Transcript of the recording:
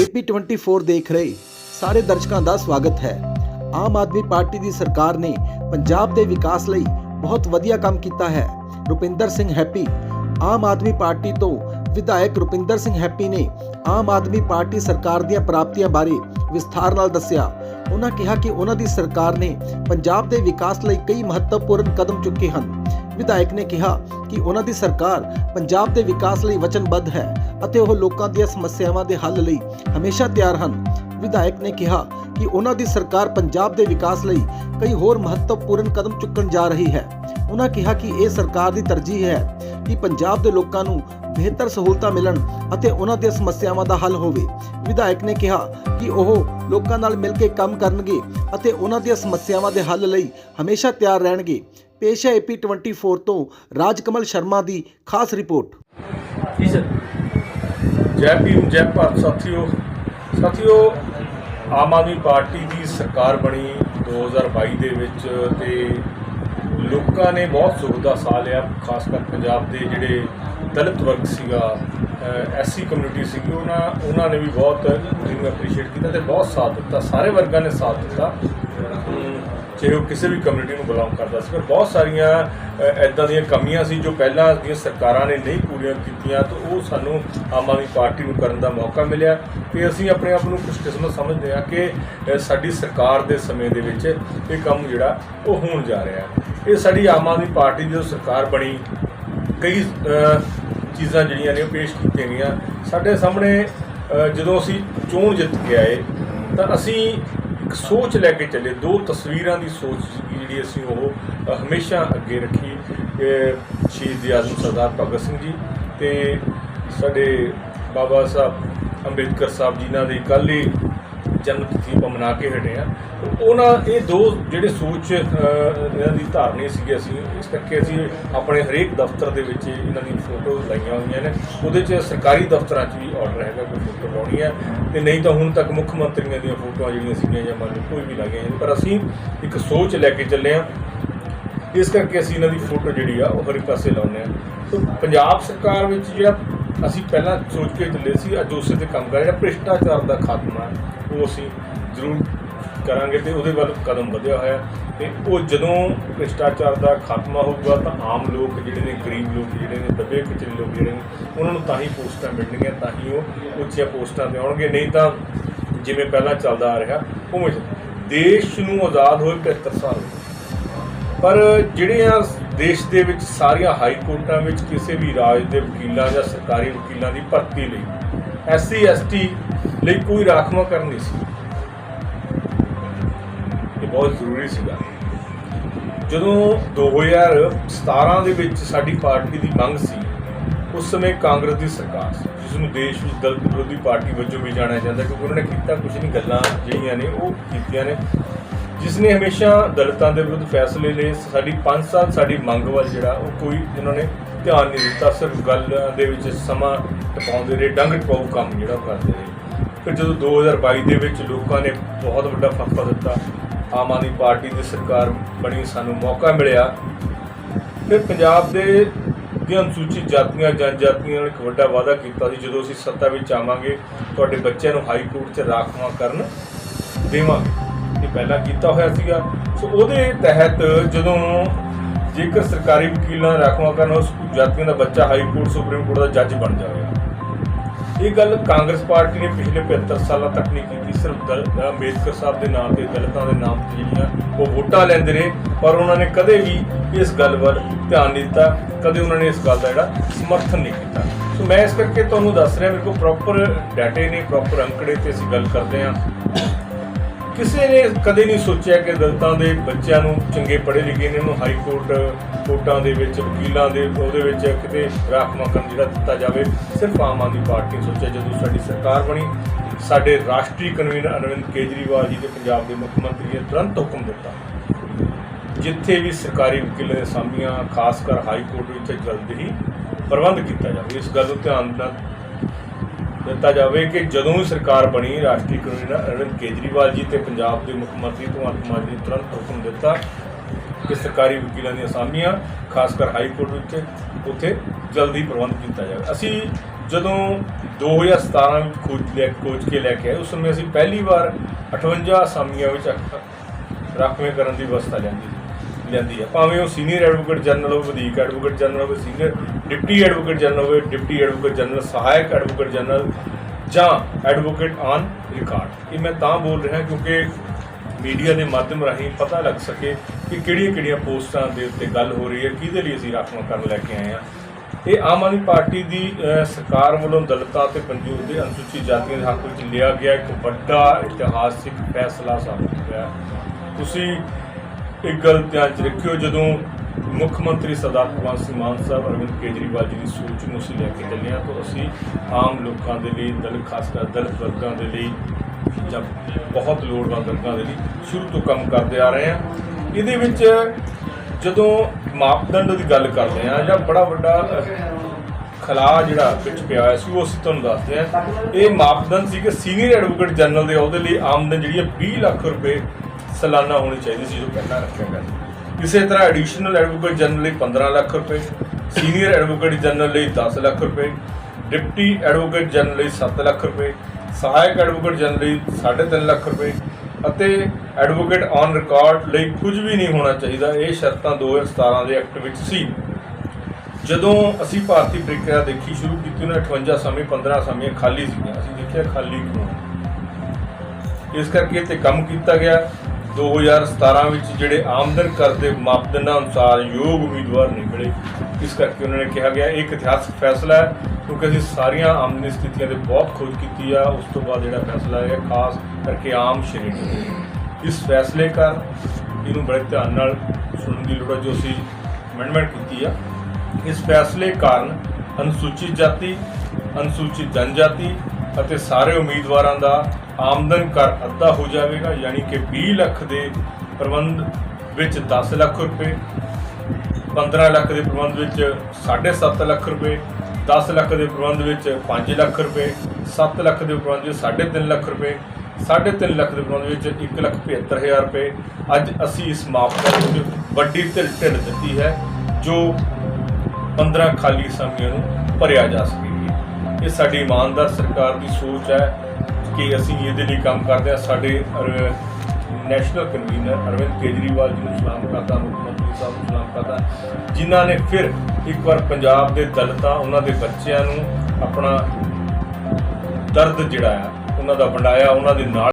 AP24 ਦੇਖ ਰਹੇ, ਸਾਰੇ ਦਰਸ਼ਕਾਂ ਦਾ ਸਵਾਗਤ ਹੈ। ਆਮ ਆਦਮੀ ਪਾਰਟੀ ਦੀ ਸਰਕਾਰ ਨੇ ਪੰਜਾਬ ਦੇ ਵਿਕਾਸ ਲਈ ਬਹੁਤ ਵਧੀਆ ਕੰਮ ਕੀਤਾ ਹੈ। ਰੁਪਿੰਦਰ ਸਿੰਘ ਹੈਪੀ, ਆਮ ਆਦਮੀ ਪਾਰਟੀ ਤੋਂ ਵਿਧਾਇਕ ਰੁਪਿੰਦਰ ਸਿੰਘ ਹੈਪੀ ਨੇ ਆਮ ਆਦਮੀ ਪਾਰਟੀ ਸਰਕਾਰ ਦੀਆਂ ਪ੍ਰਾਪਤੀਆਂ ਬਾਰੇ ਵਿਸਥਾਰ ਨਾਲ ਦੱਸਿਆ। ਉਹਨਾਂ ਕਿਹਾ ਕਿ ਉਹਨਾਂ ਦੀ ਸਰਕਾਰ ਨੇ ਪੰਜਾਬ ਦੇ ਵਿਕਾਸ ਲਈ ਕਈ ਮਹੱਤਵਪੂਰਨ ਕਦਮ ਚੁੱਕੇ ਹਨ। ਵਿਧਾਇਕ ਨੇ ਕਿਹਾ ਕਿ ਉਹਨਾਂ ਦੀ ਸਰਕਾਰ ਪੰਜਾਬ ਦੇ ਵਿਕਾਸ ਲਈ ਵਚਨਬੱਧ ਹੈ ਅਤੇ ਉਹ ਲੋਕਾਂ ਦੀਆਂ ਸਮੱਸਿਆਵਾਂ ਦੇ ਹੱਲ ਲਈ ਹਮੇਸ਼ਾ ਤਿਆਰ ਹਨ। ਵਿਧਾਇਕ ਨੇ ਕਿਹਾ ਕਿ ਉਹਨਾਂ ਦੀ ਸਰਕਾਰ ਪੰਜਾਬ ਦੇ ਵਿਕਾਸ ਲਈ ਕਈ ਹੋਰ ਮਹੱਤਵਪੂਰਨ ਕਦਮ ਚੁੱਕਣ ਜਾ ਰਹੀ ਹੈ। ਉਹਨਾਂ ਕਿਹਾ ਕਿ ਇਹ ਸਰਕਾਰ ਦੀ ਤਰਜੀਹ ਹੈ ਕਿ ਪੰਜਾਬ ਦੇ ਲੋਕਾਂ ਨੂੰ ਬਿਹਤਰ ਸਹੂਲਤਾਂ ਮਿਲਣ ਅਤੇ ਉਹਨਾਂ ਦੀਆਂ ਸਮੱਸਿਆਵਾਂ ਦਾ ਹੱਲ ਹੋਵੇ। ਵਿਧਾਇਕ ਨੇ ਕਿਹਾ ਕਿ ਉਹ ਲੋਕਾਂ ਨਾਲ ਮਿਲ ਕੇ ਕੰਮ ਕਰਨਗੇ ਅਤੇ ਉਹਨਾਂ ਦੀਆਂ ਸਮੱਸਿਆਵਾਂ ਦੇ ਹੱਲ ਲਈ ਹਮੇਸ਼ਾ ਤਿਆਰ ਰਹਿਣਗੇ। ਪੇਸ਼ ਹੈ ਏਪੀ 24 ਤੋਂ ਰਾਜਕਮਲ ਸ਼ਰਮਾ ਦੀ ਖਾਸ ਰਿਪੋਰਟ। ਜੀ ਸਰ। ਜੈ ਭੀਮ, ਜੈ ਭਾਰਤ। ਸਾਥੀਓ ਸਾਥੀਓ, ਆਮ ਆਦਮੀ ਪਾਰਟੀ ਦੀ ਸਰਕਾਰ ਬਣੀ 2022 ਦੇ ਵਿੱਚ ਤੇ ਲੋਕਾਂ ਨੇ ਬਹੁਤ ਸੁੱਖ ਦਾ ਸਾਹ ਲਿਆ, ਖਾਸ ਕਰ ਪੰਜਾਬ ਦੇ ਜਿਹੜੇ ਦਲਿਤ ਵਰਗ ਸੀਗਾ ਐਸਸੀ ਕਮਿਊਨਿਟੀ ਸੀਗੀ। ਉਹਨਾਂ ਉਹਨਾਂ ਨੇ ਵੀ ਬਹੁਤ ਇਹਨੂੰ ਐਪਰੀਸ਼ੀਏਟ ਕੀਤਾ ਤੇ ਬਹੁਤ ਸਾਥ ਦਿੱਤਾ। ਸਾਰੇ ਵਰਗਾਂ ਨੇ ਸਾਥ ਦਿੱਤਾ। ਚਾਹੇ ਉਹ ਕਿਸੇ ਵੀ ਕਮਿਊਨਿਟੀ ਨੂੰ ਬਿਲੋਂਗ ਕਰਦਾ ਸੀ। ਪਰ ਬਹੁਤ ਸਾਰੀਆਂ ਐਦਾਂ ਦੀਆਂ ਕਮੀਆਂ ਸੀ ਜੋ ਪਹਿਲਾਂ ਦੀਆਂ ਸਰਕਾਰਾਂ ਨੇ ਨਹੀਂ ਪੂਰੀਆਂ ਕੀਤੀਆਂ, ਤਾਂ ਉਹ ਸਾਨੂੰ ਆਮ ਆਦਮੀ ਪਾਰਟੀ ਨੂੰ ਕਰਨ ਦਾ ਮੌਕਾ ਮਿਲਿਆ। ਤੇ ਅਸੀਂ ਆਪਣੇ ਆਪ ਨੂੰ ਖੁਸ਼ਕਿਸਮਤ ਸਮਝਦੇ ਹਾਂ ਕਿ ਸਾਡੀ ਸਰਕਾਰ ਦੇ ਸਮੇਂ ਦੇ ਵਿੱਚ ਇਹ ਕੰਮ ਜਿਹੜਾ, ਉਹ ਹੋਣ ਜਾ ਰਿਹਾ ਹੈ। ਇਹ ਸਾਡੀ ਆਮ ਆਦਮੀ ਪਾਰਟੀ ਦੀ ਜਦੋਂ ਸਰਕਾਰ ਬਣੀ ਕਈ ਚੀਜ਼ਾਂ ਜਿਹੜੀਆਂ ਨੇ ਉਹ ਪੇਸ਼ ਕੀਤੀਆਂ ਗਈਆਂ। ਸਾਡੇ ਸਾਹਮਣੇ ਜਦੋਂ ਅਸੀਂ ਚੋਣ ਜਿੱਤ ਕੇ ਆਏ, ਤਾਂ ਅਸੀਂ ਇੱਕ ਸੋਚ ਲੈ ਕੇ ਚੱਲੇ। ਦੋ ਤਸਵੀਰਾਂ ਦੀ ਸੋਚ ਸੀਗੀ ਜਿਹੜੀ ਅਸੀਂ ਉਹ ਹਮੇਸ਼ਾ ਅੱਗੇ ਰੱਖੀ। ਸ਼ਹੀਦ ਆਜ਼ਮ ਸਰਦਾਰ ਭਗਤ ਸਿੰਘ ਜੀ ਤੇ ਸਾਡੇ ਬਾਬਾ ਸਾਹਿਬ ਅੰਬੇਦਕਰ ਸਾਹਿਬ ਜੀ ਨਾਲ ਦੇ ਕੱਲ੍ਹ ਹੀ ਜਨਮ ਤਿਥੀ ਆਪਾਂ ਮਨਾ ਕੇ ਹਟੇ ਆ ਉਹਨਾਂ ਇਹ ਦੋ ਜਿਹੜੇ ਸੋਚ ਇਹਨਾਂ ਦੀ ਧਾਰਨੀ ਸੀਗੀ ਅਸੀਂ, ਇਸ ਕਰਕੇ ਅਸੀਂ ਆਪਣੇ ਹਰੇਕ ਦਫ਼ਤਰ ਦੇ ਵਿੱਚ ਇਹਨਾਂ ਦੀ ਫੋਟੋ ਲਾਈਆਂ ਹੋਈਆਂ ਨੇ। ਉਹਦੇ 'ਚ ਸਰਕਾਰੀ ਦਫ਼ਤਰਾਂ 'ਚ ਵੀ ਆਰਡਰ ਹੈਗਾ, ਕੋਈ ਫੋਟੋ ਲਾਉਣੀ ਹੈ। ਤੇ ਨਹੀਂ ਤਾਂ ਹੁਣ ਤੱਕ ਮੁੱਖ ਮੰਤਰੀਆਂ ਦੀਆਂ ਫੋਟੋਆਂ ਜਿਹੜੀਆਂ ਸੀਗੀਆਂ ਜਾਂ ਮੰਨ ਲਓ ਕੋਈ ਵੀ ਲਾਈਆਂ ਪਰ ਅਸੀਂ ਇੱਕ ਸੋਚ ਲੈ ਕੇ ਚੱਲੇ ਆ ਇਸ ਕਰਕੇ ਅਸੀਂ ਇਹਨਾਂ ਦੀ ਫੋਟੋ ਜਿਹੜੀ ਆ, ਉਹ ਹਰ ਪਾਸੇ ਲਾਉਂਦੇ ਆ ਤਾਂ ਪੰਜਾਬ ਸਰਕਾਰ ਵਿੱਚ ਜਿਹੜਾ ਅਸੀਂ ਪਹਿਲਾਂ ਸੋਚ ਕੇ ਚੱਲੇ ਸੀ, ਅੱਜ ਉਸੇ ਤੇ ਕੰਮ ਕਰ ਰਿਹਾ ਭ੍ਰਿਸ਼ਟਾਚਾਰ ਦਾ ਖਾਤਮਾ ਉਹ ਅਸੀਂ ਜ਼ਰੂਰ ਕਰਾਂਗੇ ਤੇ ਉਹਦੇ ਵੱਲ ਕਦਮ ਵਧਿਆ ਹੋਇਆ ਤੇ ਉਹ ਜਦੋਂ ਭ੍ਰਿਸ਼ਟਾਚਾਰ ਦਾ ਖਾਤਮਾ ਹੋਊਗਾ ਤਾਂ ਆਮ ਲੋਕ ਜਿਹੜੇ ਨੇ, ਗਰੀਬ ਲੋਕ ਜਿਹੜੇ ਨੇ ਦਬੇ ਕੁਚਲੇ ਲੋਕ ਜਿਹੜੇ ਨੇ, ਉਹਨਾਂ ਨੂੰ ਤਾਂ ਹੀ ਪੋਸਟਾਂ ਮਿਲਣਗੀਆਂ, ਤਾਂ ਹੀ ਉਹ ਉੱਚੀਆਂ ਪੋਸਟਾਂ ਤੇ ਆਉਣਗੇ। ਨਹੀਂ ਤਾਂ ਜਿਵੇਂ ਪਹਿਲਾਂ ਚੱਲਦਾ ਆ ਰਿਹਾ, ਉਵੇਂ ਦੇਸ਼ ਨੂੰ ਆਜ਼ਾਦ ਹੋਏ 75 ਸਾਲ ਹੋ ਗਏ। ਪਰ ਜਿਹੜੀਆਂ ਦੇਸ਼ ਦੇ ਵਿੱਚ ਸਾਰੀਆਂ ਹਾਈ ਕੋਰਟਾਂ ਵਿੱਚ ਕਿਸੇ ਵੀ ਰਾਜ ਦੇ ਵਕੀਲਾਂ ਜਾਂ ਸਰਕਾਰੀ ਵਕੀਲਾਂ ਦੀ ਭਰਤੀ ਲਈ ਐਸਸੀ, ਐਸਟੀ ਲਈ ਕੋਈ ਰਾਖਵਾਂਕਰਨ ਨਹੀਂ ਸੀ। ਇਹ ਬਹੁਤ ਜ਼ਰੂਰੀ ਸੀਗਾ। ਜਦੋਂ 2017 ਦੇ ਵਿੱਚ ਸਾਡੀ ਪਾਰਟੀ ਦੀ ਮੰਗ ਸੀ, ਉਸ ਸਮੇਂ ਕਾਂਗਰਸ ਦੀ ਸਰਕਾਰ ਸੀ, ਜਿਸ ਨੂੰ ਦੇਸ਼ ਵਿੱਚ ਦਲਿਤ ਵਿਰੋਧੀ ਪਾਰਟੀ ਵਜੋਂ ਵੀ ਜਾਣਿਆ ਜਾਂਦਾ ਕਿਉਂਕਿ ਉਹਨਾਂ ਨੇ ਕੀਤਾ ਕੁਝ ਨਹੀਂ, ਗੱਲਾਂ ਜਿਹੜੀਆਂ ਨੇ ਉਹ ਕੀਤੀਆਂ ਨੇ। ਜਿਸ ਨੇ ਹਮੇਸ਼ਾ ਦਲਿਤਾਂ ਦੇ ਵਿਰੁੱਧ ਫੈਸਲੇ ਲਏ, ਸਾਡੀ 5 ਸਾਲ ਸਾਡੀ ਮੰਗ ਵੱਲ ਜਿਹੜਾ, ਉਹ ਕੋਈ ਉਹਨਾਂ ਨੇ ਧਿਆਨ ਨਹੀਂ ਦਿੱਤਾ। ਸਿਰਫ ਗੱਲ ਦੇ ਵਿੱਚ ਸਮਾਂ ਟਪਾਉਂਦੇ ਰਹੇ, ਡੰਗ ਟਪਾਉ ਕੰਮ ਜਿਹੜਾ ਉਹ ਕਰਦੇ ਰਹੇ। ਫਿਰ ਜਦੋਂ 2022 ਦੇ ਵਿੱਚ ਲੋਕਾਂ ਨੇ ਬਹੁਤ ਵੱਡਾ ਫਤਵਾ ਦਿੱਤਾ, ਆਮ ਆਦਮੀ ਪਾਰਟੀ ਦੀ ਸਰਕਾਰ ਬਣੀ, ਸਾਨੂੰ ਮੌਕਾ ਮਿਲਿਆ। ਫਿਰ ਪੰਜਾਬ ਦੇ ਦੀਆਂ ਅਨੁਸੂਚਿਤ ਜਾਤੀਆਂ, ਜਨਜਾਤੀਆਂ ਨਾਲ ਇੱਕ ਵੱਡਾ ਵਾਅਦਾ ਕੀਤਾ ਸੀ, ਜਦੋਂ ਅਸੀਂ ਸੱਤਾ ਵਿੱਚ ਆਵਾਂਗੇ, ਤੁਹਾਡੇ ਬੱਚਿਆਂ ਨੂੰ ਹਾਈ ਕੋਰਟ 'ਚ ਰਾਖਵਾਂ ਕਰਨ ਦੇਵਾਂਗੇ। ਇਹ ਪਹਿਲਾਂ ਕੀਤਾ ਹੋਇਆ ਸੀਗਾ। ਸੋ ਉਹਦੇ ਤਹਿਤ ਜਦੋਂ ਜੇਕਰ ਸਰਕਾਰੀ ਵਕੀਲਾਂ ਰਾਖਵਾਂ ਕਰਨ, ਉਸ ਜਾਤੀਆਂ ਦਾ ਬੱਚਾ ਹਾਈ ਕੋਰਟ, ਸੁਪਰੀਮ ਕੋਰਟ ਦਾ ਜੱਜ ਬਣ ਜਾਵੇਗਾ। ਇਹ ਗੱਲ ਕਾਂਗਰਸ ਪਾਰਟੀ ਨੇ ਪਿਛਲੇ 75 ਸਾਲਾਂ ਤੱਕ ਨਹੀਂ ਕੀਤੀ। ਸਿਰਫ ਦਲ ਅੰਬੇਦਕਰ ਸਾਹਿਬ ਦੇ ਨਾਮ ਤੇ ਦਲਿਤਾਂ ਦੇ ਨਾਮ ਤੇ ਜਿਹੜੀਆਂ ਉਹ ਵੋਟਾਂ ਲੈਂਦੇ ਰਹੇ ਪਰ ਉਹਨਾਂ ਨੇ ਕਦੇ ਵੀ ਇਸ ਗੱਲ ਵੱਲ ਧਿਆਨ ਨਹੀਂ ਦਿੱਤਾ। ਕਦੇ ਉਹਨਾਂ ਨੇ ਇਸ ਗੱਲ ਦਾ ਜਿਹੜਾ ਸਮਰਥਨ ਨਹੀਂ ਕੀਤਾ। ਸੋ ਮੈਂ ਇਸ ਕਰਕੇ ਤੁਹਾਨੂੰ ਦੱਸ ਰਿਹਾ, ਮੇਰੇ ਕੋਲ ਪ੍ਰੋਪਰ ਡਾਟੇ ਨੇ ਪ੍ਰੋਪਰ ਅੰਕੜੇ ਤੇ ਅਸੀਂ ਗੱਲ ਕਰਦੇ ਹਾਂ। ਕਿਸੇ ਨੇ ਕਦੇ ਨਹੀਂ ਸੋਚਿਆ ਕਿ ਦਲਿਤਾਂ ਦੇ ਬੱਚਿਆਂ ਨੂੰ ਚੰਗੇ ਪੜ੍ਹੇ ਲਿਖੇ ਨੇ, ਉਹਨੂੰ ਹਾਈ ਕੋਰਟ, ਕੋਰਟਾਂ ਦੇ ਵਿੱਚ, ਵਕੀਲਾਂ ਦੇ, ਉਹਦੇ ਵਿੱਚ ਕਿਤੇ ਰਾਖ ਰਾਖਵਾਂਕਰਨ ਜਿਹੜਾ ਦਿੱਤਾ ਜਾਵੇ, ਸਿਰਫ ਆਮ ਆਦਮੀ ਪਾਰਟੀ ਨੇ ਸੋਚਿਆ ਜਦੋਂ ਸਾਡੀ ਸਰਕਾਰ ਬਣੀ, ਸਾਡੇ ਰਾਸ਼ਟਰੀ ਕਨਵੀਨਰ ਅਰਵਿੰਦ ਕੇਜਰੀਵਾਲ ਜੀ ਦੇ ਪੰਜਾਬ ਦੇ ਮੁੱਖ ਮੰਤਰੀ ਨੇ ਤੁਰੰਤ ਹੁਕਮ ਦਿੱਤਾ। ਜਿੱਥੇ ਵੀ ਸਰਕਾਰੀ ਵਕੀਲਾਂ ਦੇ ਸਾਮੀਆਂ ਖਾਸ ਕਰ ਹਾਈ ਕੋਰਟ ਵਿੱਚ ਜਲਦ ਹੀ ਪ੍ਰਬੰਧ ਕੀਤਾ ਜਾਵੇ। ਇਸ ਗੱਲ ਨੂੰ ਧਿਆਨ ਨਾਲ ਦਿੱਤਾ ਜਾਵੇ ਕਿ ਜਦੋਂ ਹੀ ਸਰਕਾਰ ਬਣੀ, ਰਾਸ਼ਟਰੀ ਕਨਵੀਨਰ ਅਰਵਿੰਦ ਕੇਜਰੀਵਾਲ ਜੀ ਤੇ ਪੰਜਾਬ ਦੇ ਮੁੱਖ ਮੰਤਰੀ ਭਗਵੰਤ ਮਾਨ ਜੀ ਨੇ ਤੁਰੰਤ ਹੁਕਮ ਦਿੱਤਾ ਕਿ ਸਰਕਾਰੀ ਵਕੀਲਾਂ ਦੀਆਂ ਅਸਾਮੀਆਂ, ਖਾਸ ਕਰ ਹਾਈ ਕੋਰਟ ਵਿੱਚ, ਉੱਥੇ ਜਲਦੀ ਪ੍ਰਬੰਧ ਕੀਤਾ ਜਾਵੇ। ਅਸੀਂ ਜਦੋਂ 2017 ਵਿੱਚ ਖੋਜ ਲੈ ਖੋਜ ਕੇ ਲੈ ਕੇ ਆਏ, ਉਸ ਸਮੇਂ ਅਸੀਂ ਪਹਿਲੀ ਵਾਰ 58 ਅਸਾਮੀਆਂ ਵਿੱਚ ਰਾਖਵੇਂ ਕਰਨ ਦੀ ਵਿਵਸਥਾ ਲੈਂਦੀ ਲੈਂਦੀ ਹੈ ਭਾਵੇਂ ਉਹ ਸੀਨੀਅਰ ਐਡਵੋਕੇਟ ਜਨਰਲ ਹੋਵੇ, ਵਧੀਕ ਐਡਵੋਕੇਟ ਜਨਰਲ ਹੋਵੇ ਸੀਨੀਅਰ ਡਿਪਟੀ ਐਡਵੋਕੇਟ ਜਨਰਲ ਹੋਵੇ ਡਿਪਟੀ ਐਡਵੋਕੇਟ ਜਨਰਲ ਸਹਾਇਕ ਐਡਵੋਕੇਟ ਜਨਰਲ ਜਾਂ ਐਡਵੋਕੇਟ ਔਨ ਰਿਕਾਰਡ ਇਹ ਮੈਂ ਤਾਂ ਬੋਲ ਰਿਹਾ ਕਿਉਂਕਿ ਮੀਡੀਆ ਦੇ ਮਾਧਿਅਮ ਰਾਹੀਂ ਪਤਾ ਲੱਗ ਸਕੇ ਕਿ ਕਿਹੜੀਆਂ ਕਿਹੜੀਆਂ ਪੋਸਟਾਂ ਦੇ ਉੱਤੇ ਗੱਲ ਹੋ ਰਹੀ ਹੈ, ਕਿਹਦੇ ਲਈ ਅਸੀਂ ਰਾਖਵਾਂ ਕਰਨ ਲੈ ਕੇ ਆਏ ਹਾਂ। ਇਹ ਆਮ ਆਦਮੀ ਪਾਰਟੀ ਦੀ ਸਰਕਾਰ ਵੱਲੋਂ ਦਲਿਤਾਂ ਤੇ ਪੰਜੂਰ ਦੇ ਅਨੁਸੂਚਿਤ ਜਾਤੀਆਂ ਦੇ ਹੱਕ ਵਿੱਚ ਲਿਆ ਗਿਆ ਇੱਕ ਵੱਡਾ ਇਤਿਹਾਸਿਕ ਫੈਸਲਾ ਸਾਬਤ ਹੋਇਆ। ਤੁਸੀਂ ਇੱਕ ਗੱਲ ਧਿਆਨ 'ਚ ਰੱਖਿਓ ਜਦੋਂ ਮੁੱਖ ਮੰਤਰੀ ਸਰਦਾਰ ਭਗਵੰਤ ਸਿੰਘ ਮਾਨ ਸਾਹਿਬ ਅਰਵਿੰਦ ਕੇਜਰੀਵਾਲ ਜੀ ਦੀ ਸੋਚ ਨੂੰ ਅਸੀਂ ਲੈ ਕੇ ਚੱਲੇ ਹਾਂ ਤਾਂ ਅਸੀਂ ਆਮ ਲੋਕਾਂ ਦੇ ਲਈ ਦਲਿਤ ਖਾਸ ਕਰ ਦਲਿਤ ਵਰਗਾਂ ਦੇ ਲਈ ਜਾਂ ਬਹੁਤ ਲੋੜਵੰਦ ਵਰਗਾਂ ਦੇ ਲਈ ਸ਼ੁਰੂ ਤੋਂ ਕੰਮ ਕਰਦੇ ਆ ਰਹੇ ਹਾਂ। ਇਹਦੇ ਵਿੱਚ ਜਦੋਂ ਮਾਪਦੰਡ ਦੀ ਗੱਲ ਕਰਦੇ ਹਾਂ ਜਾਂ ਬੜਾ ਵੱਡਾ ਅਹ, ਖਲਾ ਜਿਹੜਾ ਵਿੱਚ ਪਿਆ ਹੋਇਆ ਸੀ ਉਹ ਅਸੀਂ ਤੁਹਾਨੂੰ ਦੱਸਦੇ ਹਾਂ। ਇਹ ਮਾਪਦੰਡ ਸੀ ਕਿ ਸੀਨੀਅਰ ਐਡਵੋਕੇਟ ਜਨਰਲ ਦੇ ਅਹੁਦੇ ਲਈ ਆਮਦਨ ਜਿਹੜੀ ਹੈ 20 ਲੱਖ ਰੁਪਏ ਸਾਲਾਨਾ ਹੋਣੀ ਚਾਹੀਦੀ ਸੀ ਜੋ ਪਹਿਲਾਂ ਰੱਖਿਆ ਗਿਆ ਇਸੇ ਤਰ੍ਹਾਂ ਐਡੀਸ਼ਨਲ ਐਡਵੋਕੇਟ ਜਨਰਲ ਲਈ 15 ਲੱਖ ਰੁਪਏ ਸੀਨੀਅਰ ਐਡਵੋਕੇਟ ਜਨਰਲ ਲਈ 10 ਲੱਖ ਰੁਪਏ ਡਿਪਟੀ ਐਡਵੋਕੇਟ ਜਨਰਲ ਲਈ 7 ਲੱਖ ਰੁਪਏ, ਸਹਾਇਕ ਐਡਵੋਕੇਟ ਜਨਰਲ ਲਈ 3.5 ਲੱਖ ਰੁਪਏ ਅਤੇ ਐਡਵੋਕੇਟ ਔਨ ਰਿਕਾਰਡ ਲਈ ਕੁਝ ਵੀ ਨਹੀਂ ਹੋਣਾ ਚਾਹੀਦਾ। ਇਹ ਸ਼ਰਤਾਂ 2017 ਦੇ ਐਕਟ ਵਿੱਚ ਸੀ। ਜਦੋਂ ਅਸੀਂ ਭਾਰਤੀ ਪ੍ਰਕਿਰਿਆ ਦੇਖੀ ਸ਼ੁਰੂ ਕੀਤੀ, ਉਹਨਾਂ 58 ਸਮੇਂ 15 ਸਮੇਂ ਖਾਲੀ ਸੀਗੀਆਂ। ਅਸੀਂ ਦੇਖਿਆ ਖਾਲੀ ਕਿਉਂ? ਇਸ ਕਰਕੇ ਤੇ ਕੰਮ ਕੀਤਾ ਗਿਆ। 2017 ਵਿੱਚ ਜਿਹੜੇ ਆਮਦਨ ਕਰ ਦੇ ਮਾਪਦੰਡਾਂ ਅਨੁਸਾਰ ਯੋਗ ਉਮੀਦਵਾਰ ਨਹੀਂ ਮਿਲੇ ਇਸ ਕਰਕੇ ਉਹਨਾਂ ਨੇ ਕਿਹਾ ਗਿਆ, ਇਹ ਇੱਕ ਇਤਿਹਾਸਕ ਫੈਸਲਾ ਹੈ, ਕਿਉਂਕਿ ਅਸੀਂ ਸਾਰੀਆਂ ਆਮਦਨੀ ਸਥਿਤੀਆਂ 'ਤੇ ਬਹੁਤ ਖੋਜ ਕੀਤੀ ਆ, ਉਸ ਤੋਂ ਬਾਅਦ ਜਿਹੜਾ ਫੈਸਲਾ ਹੈ, ਖਾਸ ਕਰਕੇ ਆਮ ਸ਼੍ਰੇਣੀ ਦੇ ਇਸ ਫੈਸਲੇ ਕਰ ਇਹਨੂੰ ਬੜੇ ਧਿਆਨ ਨਾਲ ਸੁਣਨ ਦੀ ਲੋੜ ਹੈ, ਜੋ ਅਸੀਂ ਅਮੈਂਡਮੈਂਟ ਕੀਤੀ ਆ। ਇਸ ਫੈਸਲੇ ਕਾਰਨ ਅਨੁਸੂਚਿਤ ਜਾਤੀ, ਅਨੁਸੂਚਿਤ ਜਨਜਾਤੀ ਅਤੇ ਸਾਰੇ ਉਮੀਦਵਾਰਾਂ ਦਾ ਆਮਦਨ ਕਰ ਅੱਧਾ ਹੋ ਜਾਵੇਗਾ ਯਾਨੀ ਕਿ 20 ਲੱਖ ਦੇ ਪ੍ਰਬੰਧ ਵਿੱਚ 10 ਲੱਖ ਰੁਪਏ 15 ਲੱਖ ਦੇ ਪ੍ਰਬੰਧ ਵਿੱਚ 7.5 ਲੱਖ ਰੁਪਏ 10 ਲੱਖ ਦੇ ਪ੍ਰਬੰਧ ਵਿੱਚ 5 ਲੱਖ ਰੁਪਏ 7 ਲੱਖ ਦੇ ਪ੍ਰਬੰਧ ਵਿੱਚ 3.5 ਲੱਖ ਰੁਪਏ 3.5 ਲੱਖ ਦੇ ਪ੍ਰਬੰਧ ਵਿੱਚ 1,75,000 ਰੁਪਏ। ਅੱਜ ਅਸੀਂ ਇਸ ਮਾਪਦੰਡ ਵਿੱਚ ਵੱਡੀ ਢਿੱਲ ਢਿੱਲ ਦਿੱਤੀ ਹੈ ਜੋ 15 ਖਾਲੀ ਸਮਿਆਂ ਨੂੰ ਭਰਿਆ ਜਾ ਸਕੇਗੀ। ਇਹ ਸਾਡੀ ਇਮਾਨਦਾਰ ਸਰਕਾਰ ਦੀ ਸੋਚ ਹੈ ਕਿ ਅਸੀਂ ਇਹਦੇ ਲਈ ਕੰਮ ਕਰਦੇ ਹਾਂ। ਸਾਡੇ ਨੈਸ਼ਨਲ ਕਨਵੀਨਰ ਅਰਵਿੰਦ ਕੇਜਰੀਵਾਲ ਜੀ ਨੂੰ ਸਲਾਮ ਕਰਦਾ, ਮੁੱਖ ਮੰਤਰੀ ਸਾਹਿਬ ਨੂੰ ਸਲਾਮ ਕਰਦਾ। ਜਿਨ੍ਹਾਂ ਨੇ ਫਿਰ ਇੱਕ ਵਾਰ ਪੰਜਾਬ ਦੇ ਦਲਿਤਾਂ, ਉਹਨਾਂ ਦੇ ਬੱਚਿਆਂ ਨੂੰ ਆਪਣਾ ਦਰਦ ਜਿਹੜਾ ਆ, ਉਹਨਾਂ ਦਾ ਵੰਡਾਇਆ, ਉਹਨਾਂ ਦੇ ਨਾਲ